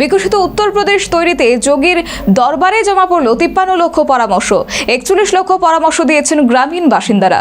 বিকশিত উত্তরপ্রদেশ তৈরিতে যোগীর দরবারে জমা পড়ল তিপ্পান্ন লক্ষ পরামর্শ, একচল্লিশ লক্ষ পরামর্শ দিয়েছেন গ্রামীণ বাসিন্দারা।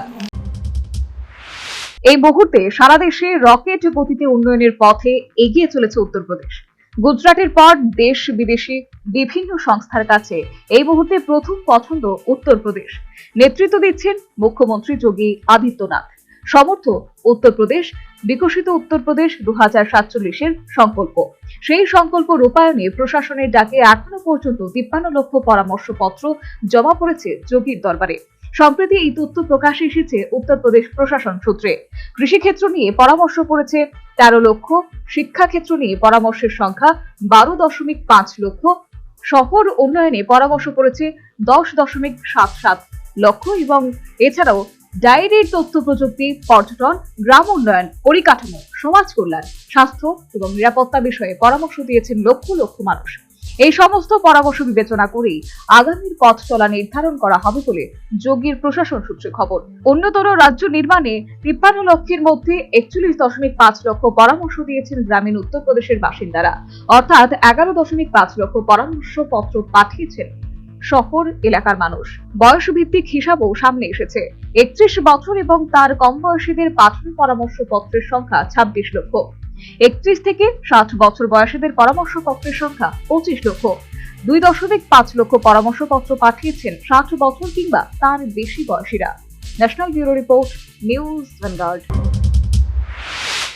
এই মুহূর্তে সারা দেশে রকেট গতিতে উন্নয়নের পথে এগিয়ে চলেছে উত্তরপ্রদেশ। গুজরাটের পর দেশ বিদেশি বিভিন্ন সংস্থার কাছে এই মুহূর্তে প্রথম পছন্দ উত্তরপ্রদেশ। নেতৃত্ব দিচ্ছেন মুখ্যমন্ত্রী যোগী আদিত্যনাথ। সমর্থ উত্তরপ্রদেশ, বিকশিত উত্তরপ্রদেশ দু হাজার সাতচল্লিশের সংকল্প। সেই সংকল্প রূপায়ণে প্রশাসনের ডাকে এখনও পর্যন্ত তিপ্পান্ন লক্ষ পরামর্শপত্র জমা পড়েছে যোগীর দরবারে। সম্প্রতি এই তথ্য প্রকাশে এসেছে উত্তরপ্রদেশ প্রশাসন সূত্রে। কৃষিক্ষেত্র নিয়ে পরামর্শ পড়েছে তেরো লক্ষ, শিক্ষাক্ষেত্র নিয়ে পরামর্শের সংখ্যা বারো দশমিক পাঁচ লক্ষ, শহর উন্নয়নে পরামর্শ পড়েছে দশ দশমিক সাত সাত লক্ষ এবং এছাড়াও ডায়েরির তথ্য প্রযুক্তি, পর্যটন, গ্রাম উন্নয়ন, পরিকাঠামো, সমাজ কল্যাণ, স্বাস্থ্য এবং নিরাপত্তা বিষয়ে পরামর্শ দিয়েছেন লক্ষ লক্ষ মানুষ। এই সমস্ত পরামর্শ বিবেচনা করেই আগামীর পথ চলা নির্ধারণ করা হবে বলে যোগীর প্রশাসন সূত্রে খবর। অন্যতর রাজ্য নির্মাণে তিপ্পান্ন লক্ষের মধ্যে একচল্লিশ দশমিক পাঁচ লক্ষ পরামর্শ দিয়েছেন গ্রামীণ উত্তরপ্রদেশের বাসিন্দারা। অর্থাৎ এগারো দশমিক পাঁচ লক্ষ পরামর্শ পত্র পাঠিয়েছেন শহর এলাকার মানুষ। বয়স ভিত্তিক হিসাবও সামনে এসেছে। একত্রিশ বছর এবং তার কম বয়সীদের পাঠন পরামর্শ পরামর্শপত্রের সংখ্যা ছাব্বিশ লক্ষ। একত্রিশ থেকে ষাট বছর বয়সীদের পরামর্শ পত্রের সংখ্যা পঁচিশ লক্ষ। দুই দশমিক পাঁচ লক্ষ পরামর্শপত্র পাঠিয়েছেন ষাট বছর কিংবা তার বেশি বয়সীরা। National bureau report, news Vanguard.